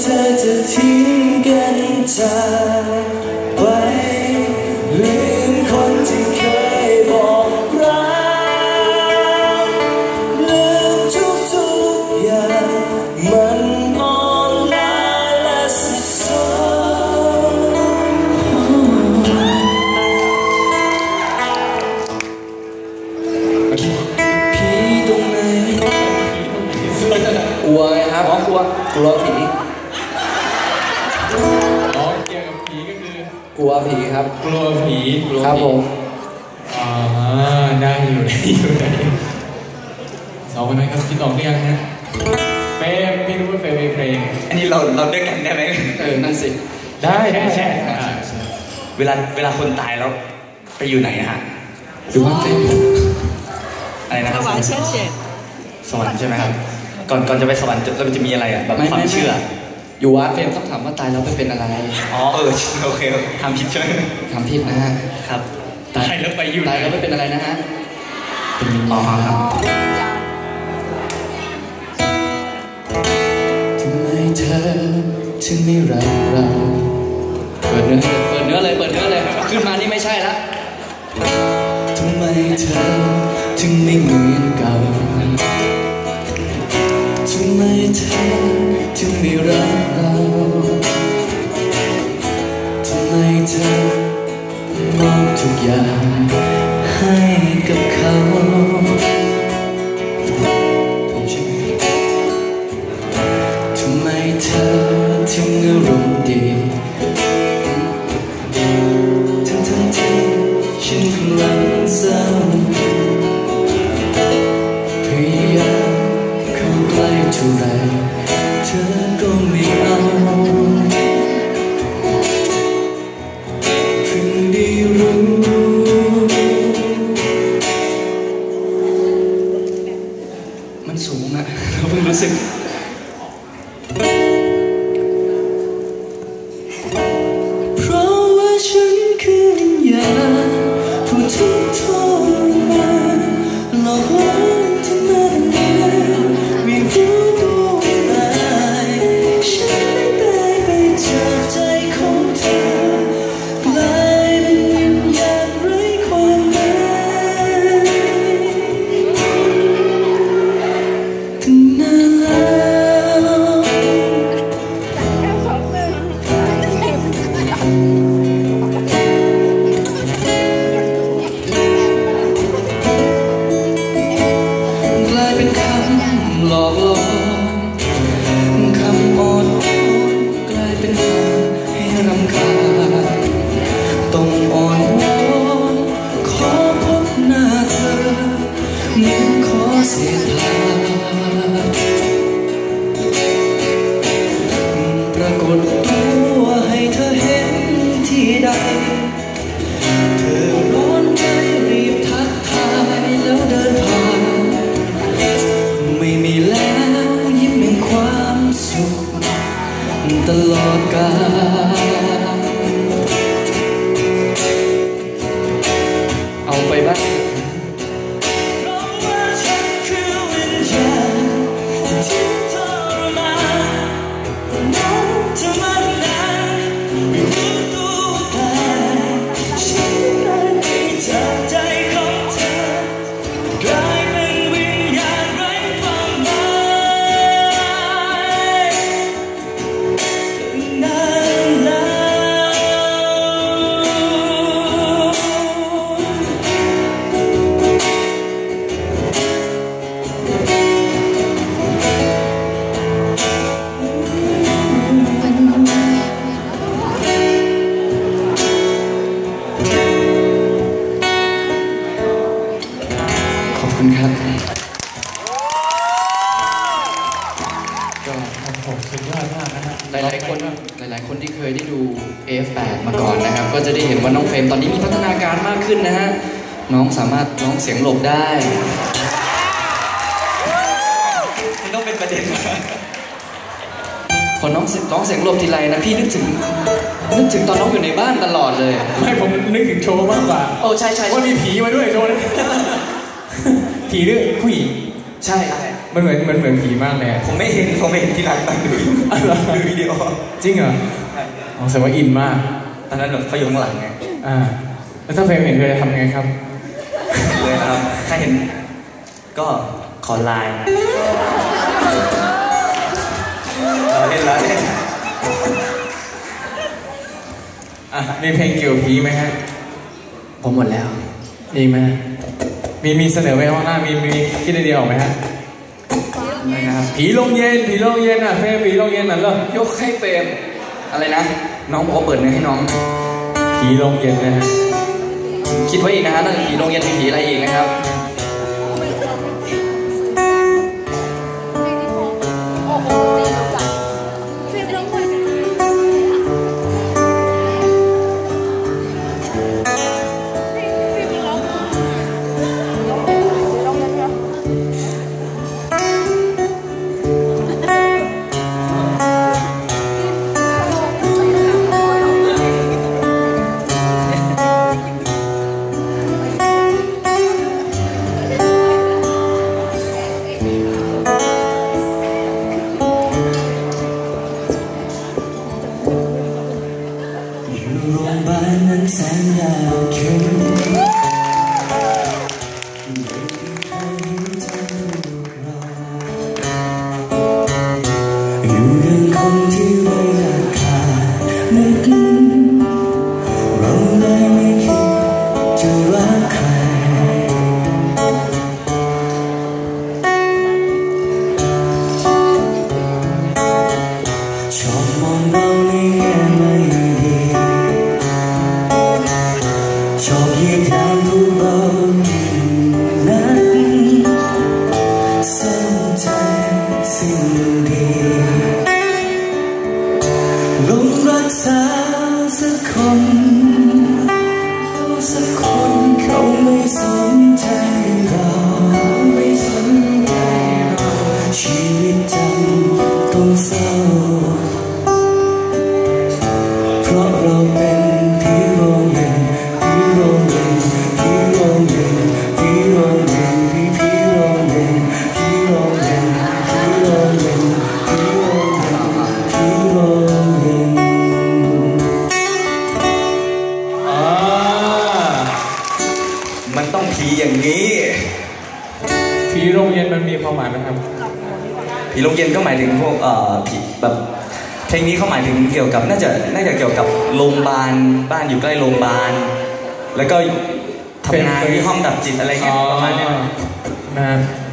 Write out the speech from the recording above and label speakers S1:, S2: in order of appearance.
S1: เธอจะทิ้งกันจาก ลั
S2: วผี
S3: ค
S2: รับ
S3: กลัวผีกลัว
S2: ครับ
S3: ผี
S2: ผม
S3: อ่าได้อยู่ได้อยู่ได้อยู่สองคนนั้นครับคิดออกหรือยังฮะเฟรมพี่รู้ว่าเฟรมมีเพลง
S4: อันนี้เราเราด้วยกันได้ไหม
S2: เออ นั่นสิ
S3: ได้ได้ใช่อ่าใช่
S4: เวลาเวลาคนตายแล้วไปอยู่ไหนอะฮะ
S2: อยู่บ้านเฟรม
S4: อะไรนะค
S5: ถ
S4: รับ
S5: วายเช่นเจ็ด
S4: สวรรค์ใช่ไหมครับ ก่อนก่อนจะไปสวรรค์จะเราจะมีอะไรอะแบบความเชื่อ
S2: อยู่วัดเฟรมต้องถามว่าตายแล้วไปเป็นอะไร
S4: อ๋อเออโอเคทำผิดใช่ไหม
S2: ถามผิดนะฮะ
S4: ครับ
S2: ตาย
S3: ใช่แล้วไปอยู่ไหน
S2: ตายแล้วไปเป็นอะไรนะฮะ
S4: เป็นอ๋อครับ
S2: ทำไมเธอถึงไม่รักเราเปิดเนื้อเลยเปิดเนื้อเลยเปิดเนื้อเลยขึ้นมานี่ไม่ใช่ละ
S1: ทำไมเธอถึงไม่เหมือนเก่าทำไมเธอถึง ไม่รักเราทำไมเธอมองทุกอย่าง หน้าเธอเหมือนขอเศษ
S2: F8 มาก่อนนะครับ ก็จะได้เห็นว่าน้องเฟรมตอนนี้มีพัฒนาการมากขึ้นนะฮะ น้องสามารถร้องเสียงหลบได้
S4: มันต้องเป็นประเด็นมา
S2: พอน้องเสียงร้องเสียงหลบทีไรนะพี่นึกถึงนึกถึงตอนน้องอยู่ในบ้านตลอดเลย
S3: ไม่ผมนึกถึงโชว์มากกว่า
S2: โอ้ใช่ใช่
S3: ว่า
S2: ใช่
S3: มีผีมาด้วยโชว์นั้นผีหรือผู้หญิง
S2: ใช่
S3: มันเหมือนมันเหมือนผีมากเลยอะ
S4: ผมไม่เห็นผมไม่เห็นที่ร้านตอนดูดูวิดีโอ
S3: จริงเหรออ๋อ แสดงว่าอินมาก
S4: ตอนนั้นแบบเขาอยู่ข้างหลังไง
S3: อ่า แล้วถ้าเฟรมเห็นเธอจะทำไงครับ
S4: เลยนะครับ ถ้าเห็นก็ขอไลน์นะเราเล่นแล้วเล่น
S3: อะมีเพลงเกี่ยวกับผีไหมฮะ
S2: ผมหมดแล้ว
S3: มีไหมฮะมีมีเสนอไว้ข้างหน้ามีมีคิดไอเดียออกไหมฮะ
S2: อะไรนะครับ
S3: ผีโรงเย็นผีโรงเย็นอะเฟรมผีโรงเย็นนั่นเหรอย
S2: กให้เฟรมอะไรนะ น้องบอกว่าเปิดเนื้อให้น้อง
S3: ผีโรงเย็นนะฮะ
S2: คิดไว้อีกนะฮะนอกจากผีโรงเรียนมีผีอะไรอีกนะครับา
S1: สั
S3: ผีโรงเย็นมันมีความหมายไหมครับ
S4: ผีโรงเย็นก็หมายถึงพวกเอ่อผีแบบเพลงนี้เขาหมายถึงเกี่ยวกับน่าจะน่าจะเกี่ยวกับโรงพยาบาลบ้านอยู่ใกล้โรงพยาบาลแล้วก็ทำงานที่ห้องดับจิตอะไรเงี้ยประมาณเนี้ย
S3: ค